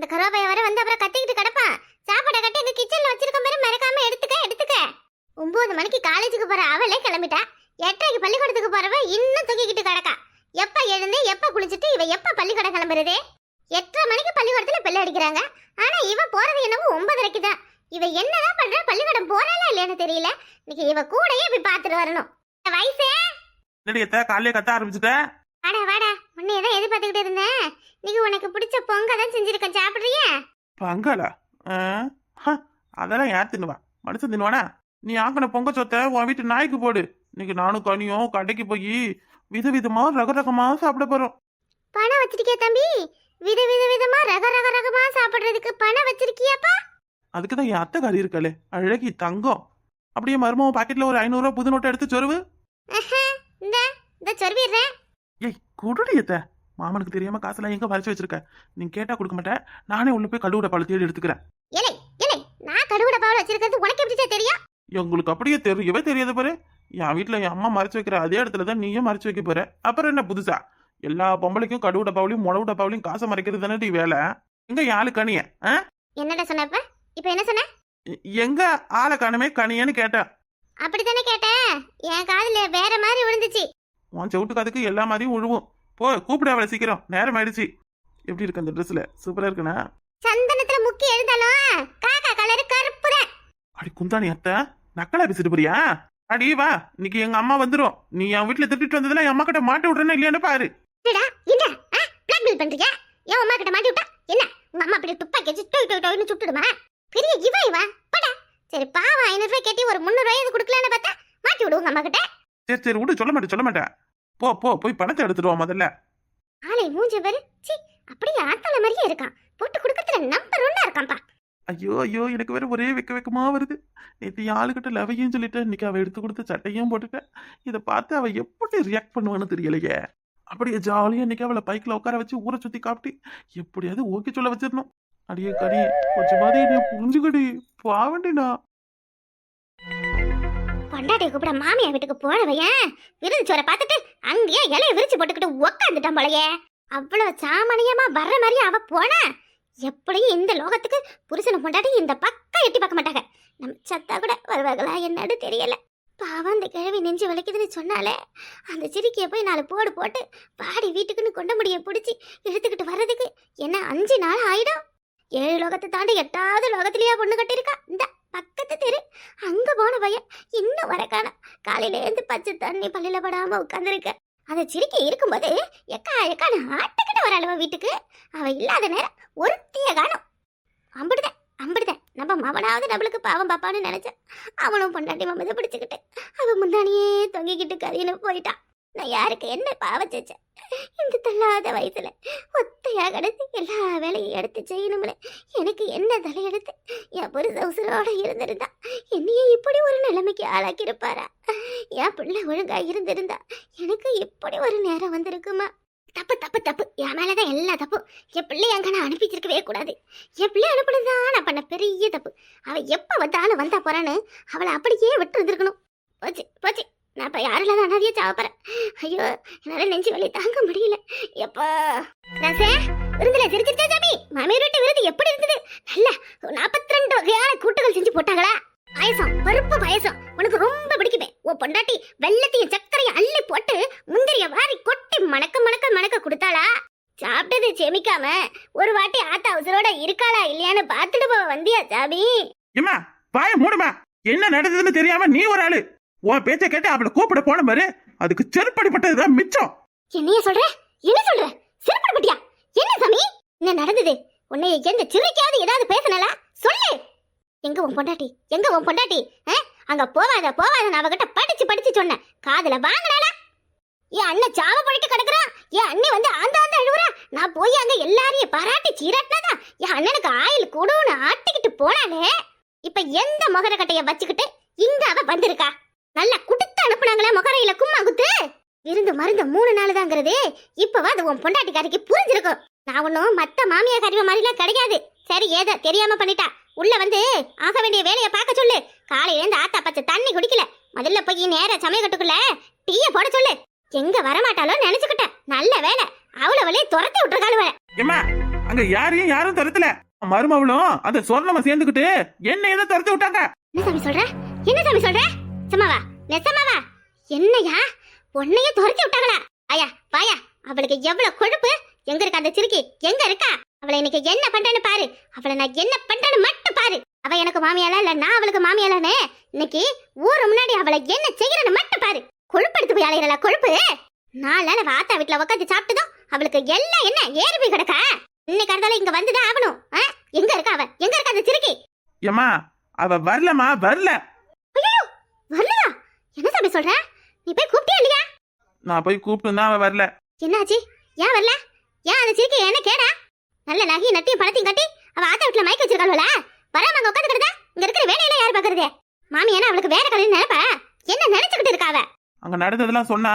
இந்த கருவாப்பைய வர வந்து அப்புறம் கத்திக்கிட்டு கிடப்பான் சாப்பாடை கட்டி எங்க கிச்சன்ல வச்சிருக்க மாதிரி மறக்காம எடுத்துக்க எடுத்துக்க. ஒன்பது மணிக்கு காலேஜுக்கு போற அவளே கிளம்பிட்டா. எட்டரைக்கு பள்ளிக்கூடத்துக்கு போறவ இன்னும் தூக்கிக்கிட்டு கிடக்கா. எப்ப எழுந்து எப்ப குளிச்சுட்டு இவ எப்ப பள்ளிக்கூடம் கிளம்புறது? எட்டரை மணிக்கு பள்ளிக்கூடத்துல பிள்ளை அடிக்கிறாங்க. ஆனா இவ போறது என்னவோ ஒன்பதரைக்கு தான். இவ என்னதான் பண்றா பள்ளிக்கூடம் போறாளா இல்லையான்னு தெரியல. இன்னைக்கு இவ கூடயே போய் பாத்துட்டு வரணும். வயசே. என்னடி கத்த ஆரம்பிச்சுட்டேன் வாடா வாடா. உன்னை தான் எதிர்பார்த்துக்கிட்டு இருந்தேன். இன்னைக்கு உனக்கு பிடிச்ச பொங்க தான் செஞ்சிருக்கேன். சாப்பிடுறியா? ஹ, அதெல்லாம் யார் தின்னுவா? மனுஷன் தின்னுவானா? நீ ஆக்கின பொங்க சொத்தை உன் வீட்டு நாய்க்கு போடு. இன்னைக்கு நானும் கனியும் கடைக்கு போய் விதவிதமா ரக ரகமா சாப்பிட போறோம். பணம் வச்சிருக்கியா தம்பி? வித வித விதமா ரக ரக ரகமா சாப்பிடுறதுக்கு பணம் வச்சிருக்கியாப்பா? அதுக்கு தான் என் அத்தை கறி இருக்கலே அழகி தங்கம். அப்படியே மருமவன் பாக்கெட்ல ஒரு ஐநூறுரூவா புது நோட்டை எடுத்து சொருவு. ஆஹா, இந்த இந்த சொருவிடுறேன். ஏய் குடுடி எத்த மாமனுக்கு தெரியாம காசெல்லாம் எங்க மறைச்சு வச்சிருக்க? நீ கேட்டா கொடுக்க மாட்டேன் நானே உள்ள போய் கழுவுட பழ தேடி எடுத்துக்கிறேன். இலை இலை நான் கடுகுட பாவல் வச்சிருக்கிறது உனக்கு எப்படி தெரியும்? உங்களுக்கு அப்படியே தெரியவே தெரியாது பாரு. என் வீட்ல என் அம்மா மறைச்சு வைக்கிற அதே இடத்துல தான் நீயும் மறைச்சு வைக்க போற. அப்புறம் என்ன புதுசா? எல்லா பொம்பளைக்கும் கடுவு டப்பாவிலையும் முளவு டப்பாவிலையும் காசை மறைக்கிறது தானே வேலை? எங்க என் ஆளு கனிய? என்னடா சொன்னப்ப இப்ப? என்ன சொன்ன? எங்க ஆளை காணமே கனியன்னு கேட்டேன். அப்படித்தானே கேட்டேன்? என் காதுல வேற மாதிரி விழுந்துச்சு. உன் செவிட்டு காதுக்கு எல்லா மாதிரியும் உழுவும். போ கூப்பிட அவளை சீக்கிரம். நேரம் ஆயிடுச்சு. எப்படி இருக்கு அந்த ட்ரெஸ்ல சூப்பரா இருக்குண்ணா? சந்தனத்துல முக்கி எழுந்தாலும் காக்கா கலரு கருப்பு அடி குந்தாணி அத்தை. நக்கலா பேசிட்டு போறியா? அடி வா. இன்னைக்கு எங்க அம்மா வந்துரும். நீ என் வீட்டுல திட்டிட்டு வந்ததுல என் அம்மா கிட்ட மாட்டி விடுறேன்னு இல்லையான்னு பாரு. என்னடா என்ன? பிளாக்மெயில் பண்றியா? என் அம்மா கிட்ட மாட்டி விட்டா? என்ன? உங்க அம்மா அப்படி துப்பாக்கி வச்சு டொய் டொய் டொய்னு சுட்டுடுமா? பெரிய இவ இவ. படா. சரி பாவம் ஐநூறு ரூபாய் கேட்டி ஒரு முந்நூறு ரூபாய் கொடுக்கலான்னு பார்த்தா மாட்டி விடு உங்க அம்மா கிட்ட சரி சரி விடு சொல்ல மாட்டேன் சொல்ல மாட்டேன். போ போ போய் பணத்தை எடுத்துட்டு வா முதல்ல. ஆளை மூஞ்ச பாரு. சி அப்படியே ஆத்தாள மாதிரியே இருக்கான். போட்டு கொடுக்கறதுல நம்பர் ஒன்னா இருக்கான்ப்பா ஐயோ ஐயோ எனக்கு வேற ஒரே வெக்க வெக்கமா வருது. நேற்று ஆளுகிட்ட லவையும் சொல்லிட்டேன். இன்னைக்கு அவ எடுத்து கொடுத்த சட்டையும் போட்டுட்டேன். இதை பார்த்து அவ எப்படி ரியாக்ட் பண்ணுவான்னு தெரியலையே. அப்படியே ஜாலியா இன்னைக்கு அவளை பைக்ல உட்கார வச்சு ஊரை சுத்தி காப்பிட்டு எப்படியாவது ஓகே சொல்ல வச்சிடணும். அடியே கடி கொஞ்சமாவது என்னைய புரிஞ்சுக்கடி. பாவண்டினா பொண்டாட்டியை கூப்பிட மாமியார் வீட்டுக்கு போனவையன் விருது சோரை பார்த்துட்டு அங்கேயே இலையை விரிச்சு போட்டுக்கிட்டு உக்காந்துட்டான் போலயே. அவ்வளவு சாமானியமா வர்ற மாதிரி அவ போனா. எப்படியும் இந்த லோகத்துக்கு புருஷனை பொண்டாட்டி இந்த பக்கம் எட்டி பார்க்க மாட்டாங்க. நம்ம சத்தா கூட வருவாங்களா என்னன்னு தெரியல. பாவம் அந்த கிழவி நெஞ்சு வலிக்குதுன்னு சொன்னாலே அந்த சிரிக்கையை போய் நாலு போடு போட்டு பாடி வீட்டுக்குன்னு கொண்ட முடிய பிடிச்சி இழுத்துக்கிட்டு வர்றதுக்கு என்ன அஞ்சு நாள் ஆயிடும்? ஏழு லோகத்தை தாண்டி எட்டாவது லோகத்திலேயே பொண்ணு கட்டியிருக்கா. இந்த. பக்கத்து தெரு. அங்க போன பையன் இன்னும் வரக்கான காலையில இருந்து பச்சை தண்ணி பள்ளியில படாம உட்காந்துருக்க அந்த சிரிக்க இருக்கும்போது எக்கா எக்கான ஆட்டுக்கிட்ட வர அளவு வீட்டுக்கு. அவ இல்லாத நேரம் ஒருத்திய காணும். அம்பிடுதேன் அம்பிடுதேன். நம்ம மவனாவது நம்மளுக்கு பாவம் பாப்பான்னு நினைச்சேன் அவனும் பொண்டாட்டி மம்மதை பிடிச்சுக்கிட்டு அவன் முன்னாடியே தொங்கிக்கிட்டு கறின்னு போயிட்டான். நான் யாருக்கு என்ன பாவம் செஞ்சேன்? இந்த தள்ளாத வயசுல ஒத்தையா கிடந்து எல்லா வேலையும் எடுத்து செய்யணும்ல. எனக்கு என்ன தலையெடுத்து என் புருஷ உசுரோட இருந்திருந்தா என்னையே இப்படி ஒரு நிலைமைக்கு ஆளாக்கியிருப்பாரா? என் பிள்ளை ஒழுங்கா இருந்திருந்தா எனக்கு இப்படி ஒரு நேரம் வந்திருக்குமா? தப்பு தப்பு தப்பு. என் மேலதான் எல்லா தப்பு. என் பிள்ளை அங்க நான் அனுப்பிச்சிருக்கவே கூடாது. என் பிள்ளை அனுப்புனதுதான் நான் பண்ண பெரிய தப்பு. அவ எப்ப வந்தாலும் வந்தா போறான்னு அவளை அப்படியே விட்டு வந்திருக்கணும் போச்சு போச்சு. நான் இப்ப யாரில் தான் அனாதையே சாவப்படுறேன் ஐயோ என்னால நெஞ்சு வலி தாங்க முடியல. எப்பா. ரசே விருந்துல சிரிச்சிருச்சா சாமி? மாமியார் வீட்டு விருது எப்படி இருந்தது? நல்ல நாற்பத்தி ரெண்டு வகையான கூட்டுகள் செஞ்சு போட்டாங்களா? பாயசம் பருப்பு பாயசம். உனக்கு ரொம்ப பிடிக்குமே. ஓ பொண்டாட்டி வெள்ளத்தையும் சர்க்கரையும் அள்ளி போட்டு முந்திரிய வாரி கொட்டி மணக்க மணக்க மணக்க கொடுத்தாளா? சாப்பிட்டது செமிக்காம ஒரு வாட்டி ஆத்தா அவசரோட இருக்காளா இல்லையான்னு பார்த்துட்டு போவ வந்தியா சாமி? ஏமா பாய மூடுமா. என்ன நடந்ததுன்னு தெரியாம நீ ஒரு ஆளு. உன் பேச்ச கேட்டு அவளை கூப்பிட போன மாதிரி அதுக்கு செருப்படிப்பட்டதுதான் மிச்சம். என்னைய சொல்ற? என்ன சொல்ற? சிறப்பு பட்டியா என்ன சாமி? என்ன நடந்தது? உன்னை எந்த சிறுக்கையாவது ஏதாவது பேசனல? சொல்லு. எங்க உன் பொண்டாட்டி? எங்க உன் பொண்டாட்டி? ஆ? அங்க போவாத போவாத அவகிட்ட படிச்சு படிச்சு சொன்னேன் காதுல வாங்கினால என் அண்ணன் சாவ பண்ணிட்டு கிடக்குறான். என் அண்ணன் வந்து ஆந்த ஆந்த அழுவுறா நான் போய் அங்க எல்லாரையும் பாராட்டி சீராட்டினாதான் என் அண்ணனுக்கு ஆயில் கூடுன்னு ஆட்டிக்கிட்டு போனாலே இப்ப எந்த முகர கட்டைய வச்சுக்கிட்டு இங்க அவ வந்திருக்கா? நல்லா குடுத்து அனுப்புனாங்களே முகரையில கும்மா குத்து? விருந்து மருந்து மூணு நாள் தாங்கிறது இப்பவா அது உன் பொண்டாட்டிக்காரிக்கு புரிஞ்சிருக்கும். நான் ஒன்றும் மத்த மாமியார் கறிவ மாதிரிலாம் கிடையாது. சரி ஏதோ தெரியாம பண்ணிட்டா. உள்ள வந்து ஆக வேண்டிய வேலையை பார்க்க சொல்லு. காலையில இருந்து ஆத்தா பச்சை தண்ணி குடிக்கல. முதல்ல போய் நேர சமயக்கட்டுக்குள்ள டீய போட சொல்லு. எங்க வரமாட்டாலோ நினைச்சுக்கிட்டேன். நல்ல வேலை. அவளவளே துரத்தி விட்டுருக்காளுவ. ஏமா அங்க யாரையும் யாரும் துரத்தல. மருமவளும் அந்த சொர்ணமா சேர்ந்துக்கிட்டு என்ன ஏதோ துரத்து விட்டாங்க. என்ன சாமி சொல்ற? என்ன சாமி சொல்ற? நெசமாவா? நெசமாவா? என்னையா? உன்னையே துரத்தி விட்டாங்களா? ஐயா வாயா அவளுக்கு எவ்வளவு கொழுப்பு? எங்க இருக்கா அந்த சிறுக்கி எங்க இருக்கா? அவளை இன்னைக்கு என்ன பண்றேன்னு பாரு. அவளை நான் என்ன பண்றேன்னு மட்டும் பாரு. அவ எனக்கு மாமியாலா இல்ல நான் அவளுக்கு மாமியாலானே இன்னைக்கு ஊரு முன்னாடி அவளை என்ன செய்யறன்னு மட்டும் பாரு. கொழுப்பு எடுத்து போய் அலையிறல கொழுப்பு? நாளால வாத்தா வீட்டுல உட்காந்து சாப்பிட்டதும் அவளுக்கு எல்லாம் என்ன? ஏறி போய் கிடக்கா? இன்னைக்கு அடுத்தால இங்க வந்துதான் ஆகணும். எங்க இருக்கா அவ? எங்க இருக்கா அந்த சிறுக்கி ஏமா அவ வரலமா வரல. சாமி சொல்ற? நீ போய் கூப்பிட்டியா இல்லையா? நான் போய் கூப்பிட்டு தான் அவ வரல. என்னாச்சு? ஏன் வரல? ஏன் அந்த சிரிக்கி என்ன கேடா? நல்ல நகையும் நட்டியும் பழத்தையும் கட்டி அவ ஆத்த வீட்டுல மயக்க வச்சிருக்காள்ல வராம அங்க உட்காந்து கிடந்தா இங்க இருக்கிற வேலையெல்லாம் யார் பாக்குறது? மாமி என்ன அவளுக்கு வேற கடையில் நினைப்ப? என்ன நினைச்சுக்கிட்டு இருக்கா அவ? அங்க நடந்ததெல்லாம் சொன்னா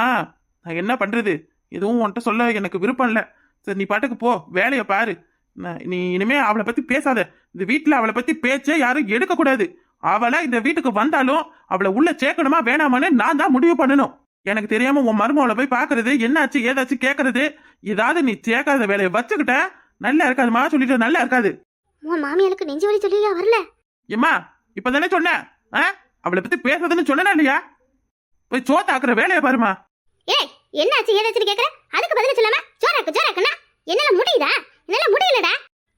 நான் என்ன பண்றது? எதுவும் உன்கிட்ட சொல்ல எனக்கு விருப்பம் இல்ல. சரி நீ பாட்டுக்கு போ வேலையை பாரு. நீ இனிமே அவளை பத்தி பேசாத. இந்த வீட்டுல அவளை பத்தி பேச்சே யாரும் எடுக்க கூடாது அவளை இந்த வீட்டுக்கு வந்தாலும் அவளை உள்ள சேர்க்கணுமா வேணாமான்னு நான் தான் முடிவு பண்ணணும். எனக்கு தெரியாம உன் மருமகளை போய் பாக்குறது என்னாச்சு ஏதாச்சும் கேக்குறது ஏதாவது நீ சேர்க்காத வேலையை வச்சுக்கிட்ட நல்லா இருக்காதுமா சொல்லிட்டு நல்லா இருக்காது. உன் மாமியாளுக்கு நெஞ்சு வலி சொல்லியா வரல? ஏம்மா இப்பதானே சொன்னேன் ஆ? அவளை பத்தி பேசுறதுன்னு சொன்னா இல்லையா? போய் சோத்தாக்குற வேலையை பாருமா ஏய் என்னாச்சு ஏதாச்சும் கேக்குற? அதுக்கு பதில் சொல்லாம ஜோராக்கு ஜோராக்குன்னா என்னால முடியுதா? என்னால முடியலடா?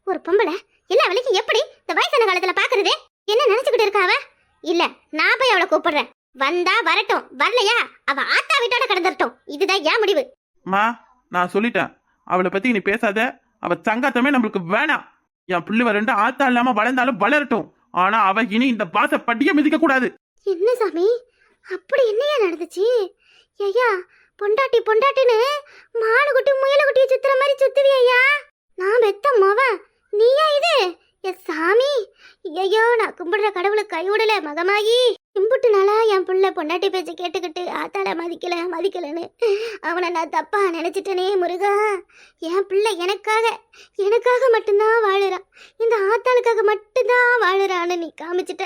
ஒரு பொம்பளை எல்லா வேலைக்கும் எப்படி இந்த வயசான காலத்துல பாக்குறது? என்ன நினைச்சுக்கிட்டு இருக்கா அவ? இல்ல நான் போய் அவளை கூப்பிடுறேன். வந்தா வரட்டும். வரலையா? அவ ஆத்தா வீட்டோட கிடந்துரட்டும். இதுதான் ஏன் முடிவு. மா நான் சொல்லிட்டேன். அவளை பத்தி நீ பேசாத. அவ சங்காத்தமே நம்மளுக்கு வேணாம். என் பிள்ளை ரெண்டு ஆத்தா இல்லாம வளர்ந்தாலும் வளரட்டும். ஆனா அவ இனி இந்த பாச படிய மிதிக்க கூடாது. என்ன சாமி? அப்படி என்னையா நடந்துச்சு? ஐயா பொண்டாட்டி பொண்டாட்டின்னு மாடு குட்டி முயல குட்டியை சுத்துற மாதிரி சுத்துவி ஐயா? நான் பெத்த மவன் நீயா இது? சாமி! ஐயோ நான் கும்பிடுற கடவுளுக்கு கை விடல மகமாயி! கும்பிட்டு நாளா என் புள்ள பொண்டாட்டி பேச்சு கேட்டுக்கிட்டு ஆத்தால மதிக்கல மதிக்கலன்னு. அவனை நான் தப்பா நினைச்சிட்டனே முருகா! என் பிள்ளை எனக்காக எனக்காக மட்டும்தான் வாழுறான் இந்த ஆத்தாளுக்காக மட்டும்தான் வாழுறான்னு நீ காமிச்சிட்ட.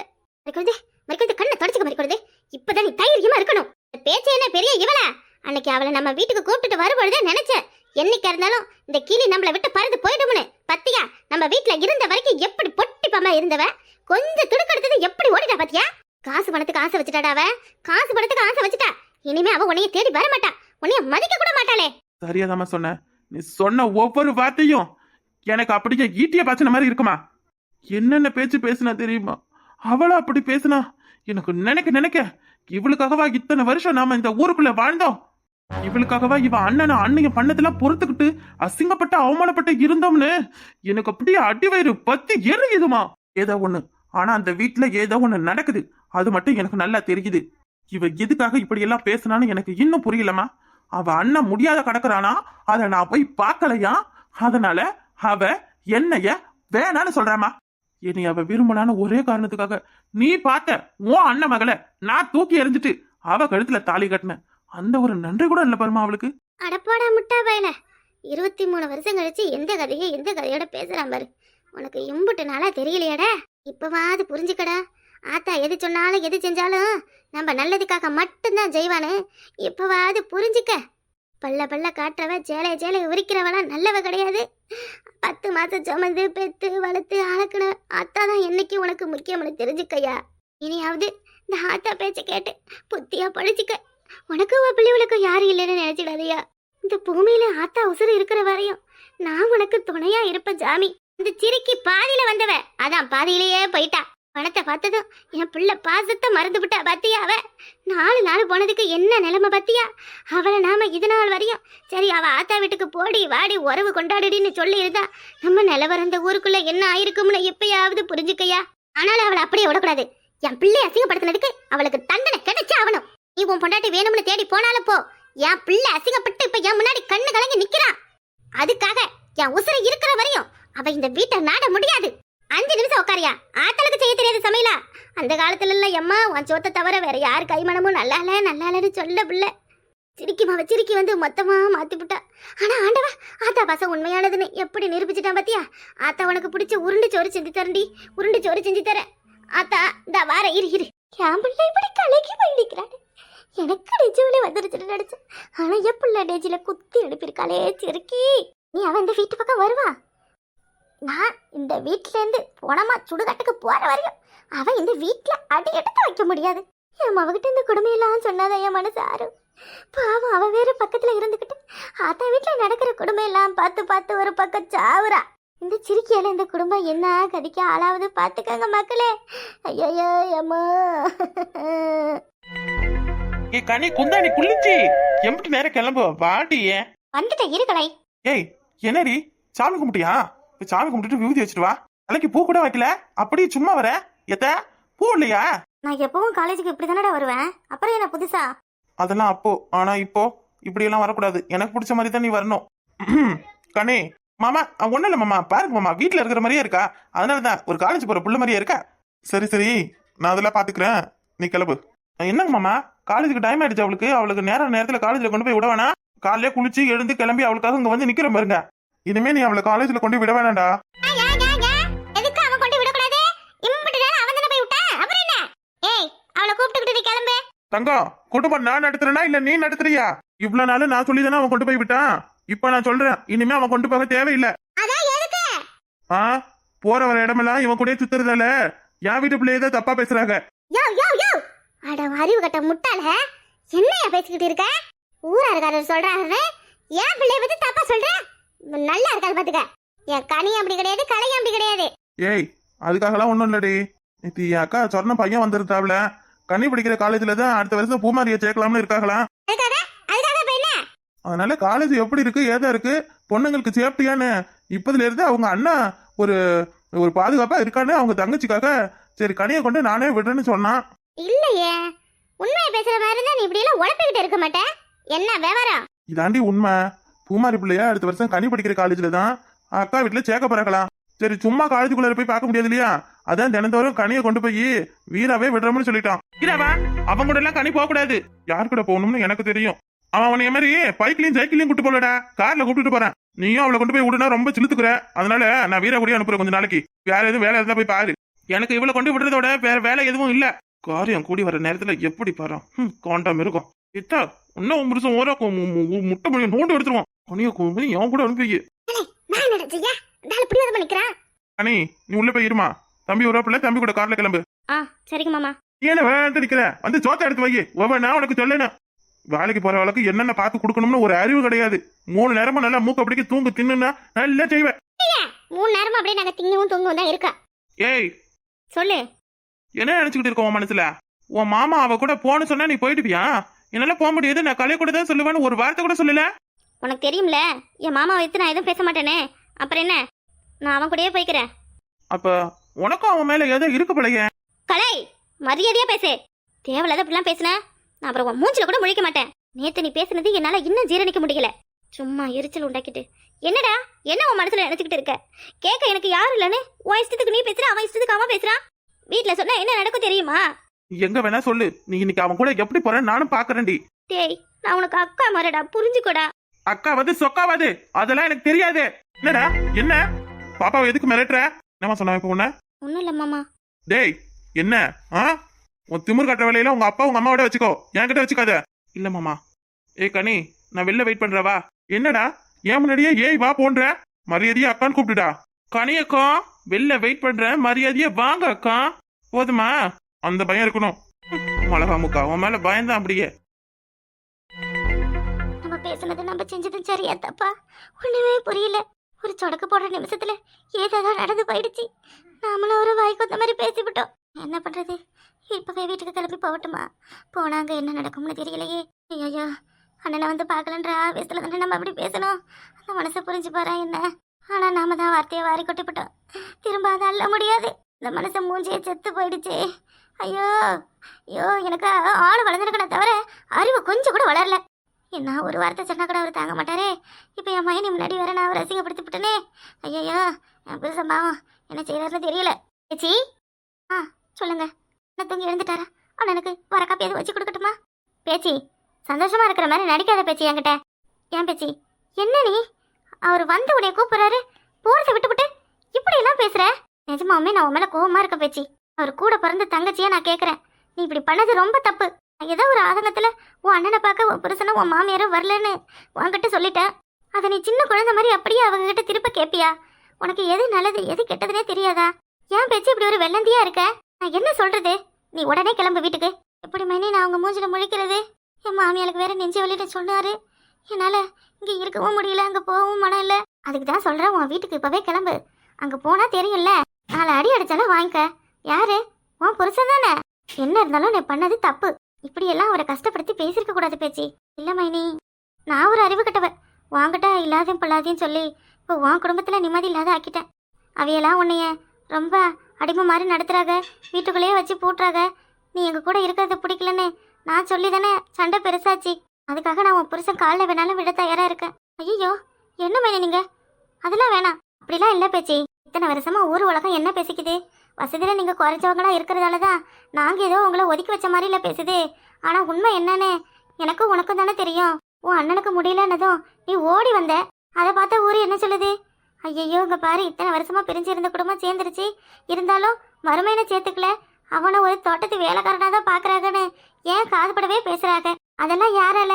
மறுக்கிறதே மறிக்கிறது கண்ணை தொடச்சுக்க மறிக்கிறது இப்பதான் நீ தைரியமா இருக்கணும். பேச்சு என்ன பெரிய இவள? அன்னைக்கு அவளை நம்ம வீட்டுக்கு கூப்பிட்டுட்டு வரும்பொழுதே நினைச்சேன் என்னைக்கா இருந்தாலும் இந்த கிளி நம்மளை விட்டு பறந்து போயிடும்னு. பத்தியா? நம்ம வீட்டுல இருந்த வரைக்கும் எப்படி பொட்டி இருந்தவ? கொஞ்சம் துடுக்கெடுத்தது எப்படி ஓடிட்டா பாத்தியா? காசு பணத்துக்கு ஆசை வச்சுட்டாடா அவ. காசு பணத்துக்கு ஆசை வச்சுட்டா. இனிமே அவ உன்னைய தேடி வர மாட்டா. உன்னைய மதிக்க கூட மாட்டாளே. சரியாதாம்மா சொன்ன. நீ சொன்ன ஒவ்வொரு வார்த்தையும் எனக்கு அப்படியே ஈட்டிய பாய்ச்சின மாதிரி இருக்குமா? என்னென்ன பேச்சு பேசுனா தெரியுமா? அவளா அப்படி பேசுனா? எனக்கு நினைக்க நினைக்க இவளுக்காகவா இத்தனை வருஷம் நாம இந்த ஊருக்குள்ள வாழ்ந்தோம்? இவளுக்காகவா இவ அண்ணனை அண்ணைய பண்ணதெல்லாம் பொறுத்துக்கிட்டு அசிங்கப்பட்டு அவமானப்பட்டு இருந்தோம்னு? எனக்கு அப்படியே அடிவயிறு பத்தி எரியுதுமா? ஏதோ ஒண்ணு. ஆனா அந்த வீட்டுல ஏதோ ஒண்ணு நடக்குது. அது மட்டும் எனக்கு நல்லா தெரியுது. இவ எதுக்காக இப்படி எல்லாம் பேசினான்னு எனக்கு இன்னும் புரியலமா அவ அண்ணன் முடியாத கிடக்குறானா? அதை நான் போய் பார்க்கலையா? அதனால அவ என்னைய வேணான்னு சொல்றாமா என்னை அவ விரும்பலான்னு ஒரே காரணத்துக்காக நீ பார்த்த உன் அண்ணன் மகளை நான் தூக்கி எறிஞ்சிட்டு அவ கழுத்துல தாலி கட்டினேன். அந்த ஒரு நன்றி கூட இல்ல பாருமா அவளுக்கு. அடப்பாடா முட்டா பயல இருபத்தி மூணு வருஷம் கழிச்சு எந்த கதையை எந்த கதையோட பேசுறான் பாரு. உனக்கு இம்புட்டு நாளா தெரியலையாடா. இப்பவாது புரிஞ்சுக்கடா. ஆத்தா எது சொன்னாலும் எது செஞ்சாலும் நம்ம நல்லதுக்காக மட்டும்தான் செய்வானு. இப்பவாது புரிஞ்சுக்க. பல்ல பல்ல காட்டுறவ சேலை சேலை உரிக்கிறவளாம் நல்லவ கிடையாது. பத்து மாதம் சுமந்து பெத்து வளர்த்து அழக்குன ஆத்தா தான் என்னைக்கு உனக்கு முக்கியம்னு தெரிஞ்சுக்கையா? இனியாவது இந்த ஆத்தா பேச்சை கேட்டு புத்தியா படிச்சுக்க உனக்கு உன் பிள்ளைகளுக்கு யாரும் இல்லைன்னு நினைச்சிடாதயா. இந்த பூமியில ஆத்தா உசுறு இருக்கிற வரையும் நான் உனக்கு துணையா இருப்பேன் ஜாமி இந்த சிரிக்கி பாதியில வந்தவ. அதான் பாதியிலேயே போயிட்டா. பணத்தை பார்த்ததும் என் பிள்ளை பாசத்தை மறந்து விட்டா பத்தியா அவ? நாலு நாள் போனதுக்கு என்ன நிலைமை பத்தியா? அவளை நாம இது நாள் வரையும் சரி அவ ஆத்தா வீட்டுக்கு போடி வாடி உறவு கொண்டாடுடின்னு சொல்லி இருந்தா நம்ம நிலவரம் இந்த ஊருக்குள்ள என்ன ஆயிருக்கும்னு எப்பயாவது புரிஞ்சுக்கையா? ஆனாலும் அவளை அப்படியே விடக்கூடாது. என் பிள்ளை அசிங்கப்படுத்தினதுக்கு அவளுக்கு தண்டனை கிடைச்சே ஆகணும். நீ உன் பொண்டாட்டி வேணும்னு தேடி போனாலும் போ. என் பிள்ளை அசிங்கப்பட்டு இப்ப என் முன்னாடி கண்ணு கலங்கி நிக்கிறான் அதுக்காக என் உசுர இருக்கிற வரையும் அவ இந்த வீட்டை நாட முடியாது. அஞ்சு நிமிஷம் உட்காரியா ஆத்தலுக்கு செய்ய தெரியாது சமையலா. அந்த காலத்துல இல்ல எம்மா உன் சோத்தை தவிர வேற யார் கைமணமும் நல்லா இல்ல நல்லா இல்லன்னு சொல்ல பிள்ளை. சிரிக்கி மாவ சிரிக்கி வந்து மொத்தமா மாத்தி விட்டா ஆனா ஆண்டவா ஆத்தா பாசம் உண்மையானதுன்னு எப்படி நிரூபிச்சிட்டான் பாத்தியா? ஆத்தா உனக்கு பிடிச்ச உருண்டு சோறு செஞ்சு தரண்டி உருண்டு சோறு செஞ்சு தரேன். ஆத்தா இந்த வார இரு இரு. என் பிள்ளை இப்படி கலக்கி போயிடிக்கிறாரு எனக்கு நிஜமே வந்துருச்சுன்னு நினைச்சேன் ஆனா என் பிள்ளை நெஞ்சில குத்தி எடுப்பிருக்காளே சிறுக்கி. நீ அவன் இந்த வீட்டு பக்கம் வருவா. நான் இந்த வீட்ல இருந்து போனமா சுடுகாட்டுக்கு போற வரையும் அவன் இந்த வீட்டில் அடி எடுத்து வைக்க முடியாது. என் அவகிட்ட இந்த குடும்பம் எல்லாம் என் மனசு ஆறும். பாவம் அவ வேற பக்கத்துல இருந்துகிட்டு அத்த வீட்டில் நடக்கிற குடும்பம் எல்லாம் பார்த்து பார்த்து ஒரு பக்கம் சாவுறா. இந்த சிரிக்கையில இந்த குடும்பம் என்ன கதிக்க ஆளாவது பாத்துக்கங்க மக்களே. ஐயோ அம்மா ஏ கனி குந்தாணி குளிச்சி எம்பிட்டு நேரம் கிளம்பு. வாடி ஏன் வந்துட்ட இருக்கலை ஏய் என்னடி? சாமி கும்பிட்டியா? இப்ப சாமி கும்பிட்டுட்டு விபூதி வச்சுட்டு வா. தலைக்கு பூ கூட வைக்கல. அப்படியே சும்மா வர. எத்த பூ இல்லையா? நான் எப்பவும் காலேஜுக்கு இப்படி தானடா வருவேன். அப்புறம் என்ன புதுசா? அதெல்லாம் அப்போ ஆனா இப்போ இப்படி எல்லாம் வரக்கூடாது. எனக்கு பிடிச்ச மாதிரி தான் நீ வரணும். கனி மாமா ஒன்னும் இல்ல மாமா. பாருங்க மாமா. வீட்ல இருக்கிற மாதிரியே இருக்கா? அதனால தான் ஒரு காலேஜ் போற புள்ள மாதிரியே இருக்கா? சரி சரி. நான் அதெல்லாம் பாத்துக்கிறேன். நீ கிளம்பு. என்னங்க மாமா? காலேஜுக்கு டைம் ஆயிடுச்சு அவளுக்கு. அவளுக்கு நேரம் நேரத்துல காலேஜ்ல கொண்டு போய் விட வேணாம். காலையிலே குளிச்சு எழுந்து கிளம்பி அவளுக்காக இங்க வந்து நிக்கிற பாருங்க. இனிமே நீ அவளை காலேஜ்ல கொண்டு விட கிளம்பு. தங்கம் குடும்பம் நான் நடத்துறேனா இல்ல நீ நடத்துறியா? இவ்வளவு நாள் நான் சொல்லி அவன் கொண்டு போய் விட்டான். இப்ப நான் சொல்றேன். இனிமே அவன் கொண்டு போக தேவையில்லை. ஆ? போற வர இடமெல்லாம் இவன் கூட சுத்துறதால. என் வீட்டு பிள்ளைய தான் தப்பா பேசுறாங்க. அட அறிவு கட்ட முட்டாள. என்னைய பேசிக்கிட்டு இருக்க? ஊராருக்காரர் சொல்றாரு ஏன் பிள்ளைய பத்தி தப்பா சொல்ற? நல்லா இருக்காது பாத்துக்க. என் கனி அப்படி கிடையாது கலையும் அப்படி கிடையாது. ஏய் அதுக்காகலாம் ஒண்ணும் இல்லடி. நேத்து என் அக்கா சொன்ன பையன் வந்திருந்தாப்ல. கண்ணி படிக்கிற காலேஜ்ல தான் அடுத்த வருஷம் பூமாரியை சேர்க்கலாம்னு இருக்காங்களாம் அதனால காலேஜ் எப்படி இருக்கு ஏதா இருக்கு பொண்ணுங்களுக்கு சேஃப்டியான்னு இப்பதுல இருந்து அவங்க அண்ணா ஒரு ஒரு பாதுகாப்பா இருக்கான்னு அவங்க தங்கச்சிக்காக சரி கனியை கொண்டு நானே விடுறேன்னு சொன்னான். இல்லையே. உண்மையை பேசுற மாதிரி இருந்தா நீ இப்படி எல்லாம் உழப்பிக்கிட்டு இருக்க மாட்டேன் என்ன விவரம்? இதாண்டி உண்மை. பூமாரி பிள்ளையா அடுத்த வருஷம் கனி படிக்கிற காலேஜ்ல தான் அக்கா வீட்டுல சேர்க்க பிறக்கலாம். சரி சும்மா காலேஜுக்குள்ள போய் பார்க்க முடியாது இல்லையா? அதான் தினந்தோறும் கனியை கொண்டு போய் வீராவே விடுறோம்னு சொல்லிட்டான். வீராவா அவன். கூட எல்லாம் கனி போக கூடாது யார் கூட போகணும்னு எனக்கு தெரியும். அவன் அவனை மாதிரி பைக்லயும் சைக்கிளையும் கூட்டு போலடா. கார்ல கூட்டிட்டு போறேன். நீயும் அவளை கொண்டு போய் விடுனா ரொம்ப சிலுத்துக்குற. அதனால நான் வீரா கூட அனுப்புறேன் கொஞ்ச நாளைக்கு. வேற எதுவும் வேலை இருந்தா போய் பாரு. எனக்கு இவளை கொண்டு விடுறதோட வேற வேலை எதுவும் இல்ல. காரியம் கூடி வர நேரத்துல எப்படி பாரு? ஹம், காண்டாம் இருக்கும் இத்தா இன்னும் உன் புருஷன் ஓரா மு- மு- முட்டை மணி நோண்டு எடுத்துருவான். கனிய கும்பி என் கூட அனுப்பி கனி நீ உள்ள போய் இருமா. தம்பி ஒரு பிள்ளை தம்பி கூட கார்ல கிளம்பு. ஆ சரிங்க மாமா. ஏன வேண்டு நிக்கிற? வந்து சோத்த எடுத்து வை. ஒவ்வொரு நான் உனக்கு சொல்லணும். வேலைக்கு போறவளுக்கு என்னென்ன பார்த்து கொடுக்கணும்னு ஒரு அறிவு கிடையாது. மூணு நேரமும் நல்லா மூக்க பிடிக்க தூங்கு தின்னுனா நல்லா செய்வேன் மூணு நேரமா அப்படியே நாங்க திங்கவும் தூங்கவும் தான் இருக்கா? ஏய். சொல்லு. என்ன நினைச்சுக்கிட்டு இருக்க உன் மனசுல? உன் மாமா அவ கூட போன்னு சொன்னா நீ போயிடுவியா என்னால போக முடியாது நான் கலை கூட தான் சொல்லுவேன்னு ஒரு வார்த்தை கூட சொல்லல. உனக்கு தெரியும்ல என் மாமா வைத்து நான் எதுவும் பேச மாட்டேனே? அப்புறம் என்ன? நான் அவன் கூடயே போய்க்கிறேன். அப்ப உனக்கும் அவன் மேல ஏதோ இருக்கு பழைய கலை மரியாதையா பேசு. தேவையில்லாத இப்படிலாம் பேசுன நான் அப்புறம் உன் மூஞ்சில கூட முழிக்க மாட்டேன். நேத்து நீ பேசுனது என்னால இன்னும் ஜீரணிக்க முடியல. சும்மா எரிச்சல் உண்டாக்கிட்டு. என்னடா என்ன உன் மனசுல நினைச்சுக்கிட்டு இருக்க? கேட்க எனக்கு யாரும் இல்லைன்னு உன் இஷ்டத்துக்கு நீ பேசுற அவன் இஷ்டத்துக்கு அவன் பேசுறான். வீட்ல சொன்னா என்ன நடக்கும் தெரியுமா? எங்க வேணா சொல்லு. நீ இன்னைக்கு அவன் கூட எப்படி போறேன்னு நானும் பாக்குறேன்டி. டேய் நான் உனக்கு அக்கா மாறடா. புரிஞ்சுக்கோடா. அக்கா வந்து சொக்காவாது. அதெல்லாம் எனக்கு தெரியாது. என்னடா? என்ன? பாப்பாவை எதுக்கு மிரட்டுற? என்னமா சொன்னா இப்ப உன்ன? ஒன்றும் இல்லை மாமா. டேய் என்ன? ஆ? உன் திமிர் கட்டுற வேலையில உங்க அப்பா உங்க அம்மாவோட வச்சுக்கோ. என்கிட்ட வச்சுக்காத. இல்ல மாமா. ஏய் கனி நான் வெளில வெயிட் பண்றவா என்னடா? ஏன் முன்னாடியே ஏய் வா போன்ற. மரியாதையா அக்கான்னு கூப்பிட்டுடா கனி அக்கா வெளில வெயிட் பண்றேன். மரியாதையா வாங்க அக்கா. போதுமா? அந்த பயம் இருக்கணும். மலகா முக்கா உன் மேல பயந்தான் அப்படியே. நம்ம பேசுனது நம்ம செஞ்சது சரியா தப்பா? ஒண்ணுமே புரியல. ஒரு சொடக்கு போடுற நிமிஷத்துல ஏதேதோ நடந்து போயிடுச்சு. நாமளும் ஒரு வாய்க்கு வந்த மாதிரி பேசிவிட்டோம். என்ன பண்றது? இப்பவே வீட்டுக்கு கிளம்பி போகட்டுமா? போனாங்க என்ன நடக்கும்னு தெரியலையே. ஐயோ அண்ணனை வந்து பார்க்கலன்ற ஆவேசத்துல தானே நம்ம அப்படி பேசணும்? அந்த மனசை புரிஞ்சு பாரு என்ன? ஆனால் நாம தான் வார்த்தையை வாரி கொட்டிவிட்டோம். திரும்ப அதை அள்ள முடியாது. இந்த மனசை மூஞ்சியே செத்து போயிடுச்சு. ஐயோ ஐயோ எனக்கு ஆள் வளர்ந்துருக்கனே தவிர அறிவு கொஞ்சம் கூட வளரல. என்ன ஒரு வார்த்தை சொன்னா கூட அவர் தாங்க மாட்டாரே. இப்போ என் மையனை முன்னாடி வேற நான் அவர் அசிங்கப்படுத்தி விட்டனே ஐயோ என் புருஷன் பாவம். என்ன செய்யறாருன்னு தெரியல. பேச்சி ஆ சொல்லுங்க. என்ன தூங்கி எழுந்துட்டாரா? அண்ணனுக்கு வர காப்பி எதுவும் வச்சு கொடுக்கட்டுமா? பேச்சி சந்தோஷமா இருக்கிற மாதிரி நடிக்காத பேச்சி என்கிட்ட. ஏன் பேச்சி? என்ன நீ? அவர் வந்து உன்னை கூப்பிடுறாரு. போறதை விட்டுவிட்டு இப்படி எல்லாம் பேசுற? நிஜமாவுமே நான் உன் மேல கோவமா இருக்க பேச்சு. அவர் கூட பிறந்த தங்கச்சியா நான் கேக்குறேன். நீ இப்படி பண்ணது ரொம்ப தப்பு. நான் ஏதோ ஒரு ஆதங்கத்துல உன் அண்ணனை பார்க்க உன் புருஷனும் உன் மாமியாரும் வரலன்னு உன்கிட்ட சொல்லிட்டேன். அதை நீ சின்ன குழந்தை மாதிரி அப்படியே அவங்க கிட்ட திருப்ப கேப்பியா? உனக்கு எது நல்லது எது கெட்டதுனே தெரியாதா? ஏன் பேச்சு இப்படி ஒரு வெள்ளந்தியா இருக்க? நான் என்ன சொல்றது? நீ உடனே கிளம்பு வீட்டுக்கு. எப்படி மைனி நான் அவங்க மூஞ்சில முழிக்கிறது? என் மாமியாளுக்கு வேற நெஞ்சு வழியில சொன்னாரு. என்னால இங்க இருக்கவும் முடியல அங்க போகவும் மனம் இல்ல. அதுக்கு தான் சொல்றேன் உன் வீட்டுக்கு இப்பவே கிளம்பு. அங்க போனா தெரியும்ல. நாலு அடி அடிச்சாலும் வாங்கிக்க. யாரு? உன் புருஷன் தானே? என்ன இருந்தாலும் நீ பண்ணது தப்பு. இப்படி எல்லாம் அவரை கஷ்டப்படுத்தி பேசிருக்க கூடாது பேச்சி. இல்ல மைனி. நான் ஒரு அறிவு கட்டவ வாங்கிட்ட இல்லாதையும் பொல்லாதையும் சொல்லி இப்போ உன் குடும்பத்துல நிம்மதி இல்லாத ஆக்கிட்டேன். அவையெல்லாம் உன்னைய ரொம்ப அடிமை மாதிரி நடத்துறாங்க. வீட்டுக்குள்ளேயே வச்சு பூட்டுறாங்க. நீ எங்க கூட இருக்கிறது பிடிக்கலன்னு நான் சொல்லி தானே சண்டை பெருசாச்சு. அதுக்காக நான் உன் புருஷன் காலில் வேணாலும் விட தயாரா இருக்கேன். ஐயோ என்ன மைனி நீங்க? அதெல்லாம் வேணாம். அப்படிலாம் இல்லை பேச்சி. இத்தனை வருஷமா ஊர் உலகம் என்ன பேசிக்குது? வசதியில் நீங்கள் குறைச்சவங்களா இருக்கிறதால தான் நாங்கள் ஏதோ உங்களை ஒதுக்கி வச்ச மாதிரி பேசுது. ஆனால் உண்மை என்னன்னு எனக்கும் உனக்கும் தானே தெரியும். உன் அண்ணனுக்கு முடியலன்னதும் நீ ஓடி வந்த. அதை பார்த்த ஊர் என்ன சொல்லுது? ஐயையோ இங்கே பாரு இத்தனை வருஷமா பிரிஞ்சு இருந்த குடும்பம் சேர்ந்துருச்சு. இருந்தாலும் மறுமையினை சேர்த்துக்கல. அவனை ஒரு தோட்டத்து வேலைக்காரனாக தான் பார்க்குறாங்கன்னு ஏன் காதுபடவே பேசுகிறாங்க அதெல்லாம் யாரால?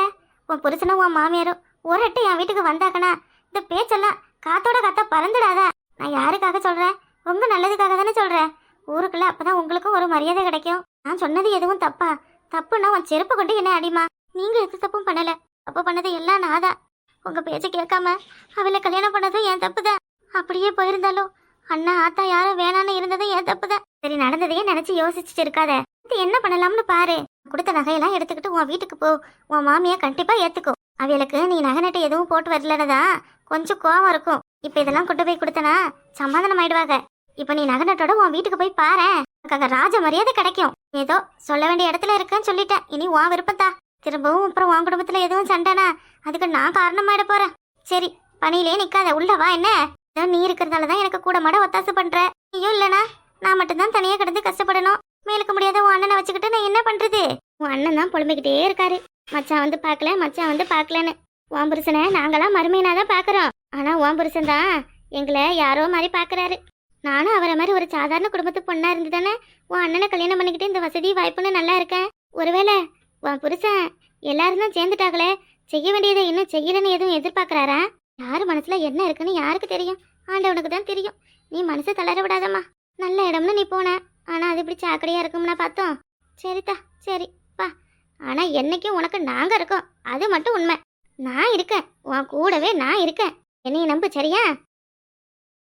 உன் புருஷனும் உன் மாமியாரும் ஒரு அட்டை என் வீட்டுக்கு வந்தாக்கனா இந்த பேச்செல்லாம் காத்தோட காத்தா பறந்துடாதா? நான் யாருக்காக சொல்கிறேன் உங்க நல்லதுக்காக தானே சொல்கிறேன் ஊருக்குள்ளே அப்போ தான் உங்களுக்கும் ஒரு மரியாதை கிடைக்கும். நான் சொன்னது எதுவும் தப்பா? தப்புன்னா உன் செருப்பு கொண்டு என்ன அடிமா. நீங்கள் எந்த தப்பும் பண்ணலை. தப்பு பண்ணது எல்லாம் நான் தான் உங்கள் பேச்சை கேட்காம அவளை கல்யாணம் பண்ணதும் என் தப்புதான். அப்படியே போயிருந்தாலும் அண்ணா ஆத்தா யாரும் வேணான்னு இருந்ததும் என் தப்புதான். சரி நடந்ததையே நினச்சி யோசிச்சுட்டு இருக்காத. இது என்ன பண்ணலாம்னு பாரு. கொடுத்த நகையெல்லாம் எடுத்துக்கிட்டு உன் வீட்டுக்கு போ. உன் மாமியை கண்டிப்பாக ஏற்றுக்கும் அவளுக்கு நீ நகை நட்டு எதுவும் போட்டு வரலனதான் கொஞ்சம் கோவம் இருக்கும். இப்ப இதெல்லாம் கொண்டு போய் கொடுத்தனா சமாதானம் ஆயிடுவாங்க இப்ப நீ நகனட்டோட உன் வீட்டுக்கு போய் பாரு. அங்க ராஜ மரியாதை கிடைக்கும். ஏதோ சொல்ல வேண்டிய இடத்துல இருக்கேன்னு சொல்லிட்டேன். இனி உன் விருப்பத்தா திரும்பவும் அப்புறம் உன் குடும்பத்துல எதுவும் சண்டைனா அதுக்கு நான் காரணமாயிட போறேன். சரி பணியிலே நிக்காத. உள்ளவா என்ன? ஏதோ நீ இருக்கிறதால தான் எனக்கு கூட மாட ஒத்தாசை பண்ற. நீயும் இல்லனா நான் மட்டும்தான் தனியா கிடந்து கஷ்டப்படணும். மேலுக்கு முடியாத உன் அண்ணனை வச்சுக்கிட்டு நான் என்ன பண்றது? உன் அண்ணன் தான் புலம்பிக்கிட்டே இருக்காரு. மச்சான் வந்து பார்க்கல மச்சான் வந்து பார்க்கலன்னு. உன் புருஷனை நாங்களாம் மறுமையினா தான் பாக்குறோம் ஆனா உன் புருஷன் தான் எங்களை யாரோ மாதிரி பாக்குறாரு நானும் அவரை மாதிரி ஒரு சாதாரண குடும்பத்து பொண்ணா இருந்து தானே உன் அண்ணனை கல்யாணம் பண்ணிக்கிட்டு இந்த வசதி வாய்ப்புன்னு நல்லா இருக்கேன். ஒருவேளை உன் புருஷன் எல்லாரும் தான் சேர்ந்துட்டாங்களே செய்ய வேண்டியதை இன்னும் செய்யலன்னு எதுவும் எதிர்பார்க்கறாரா? யார் மனசுல என்ன இருக்குன்னு யாருக்கு தெரியும்? ஆண்டவனுக்கு தான் தெரியும். நீ மனசை தளர விடாதம்மா. நல்ல இடம்னு நீ போன. ஆனா அது இப்படி சாக்கடையா இருக்கும்னா பார்த்தோம். சரிதா சரி பா ஆனா என்னைக்கும் உனக்கு நாங்க இருக்கோம். அது மட்டும் உண்மை. நான் இருக்கேன். உன் கூடவே நான் இருக்கேன். என்னைய நம்பு சரியா?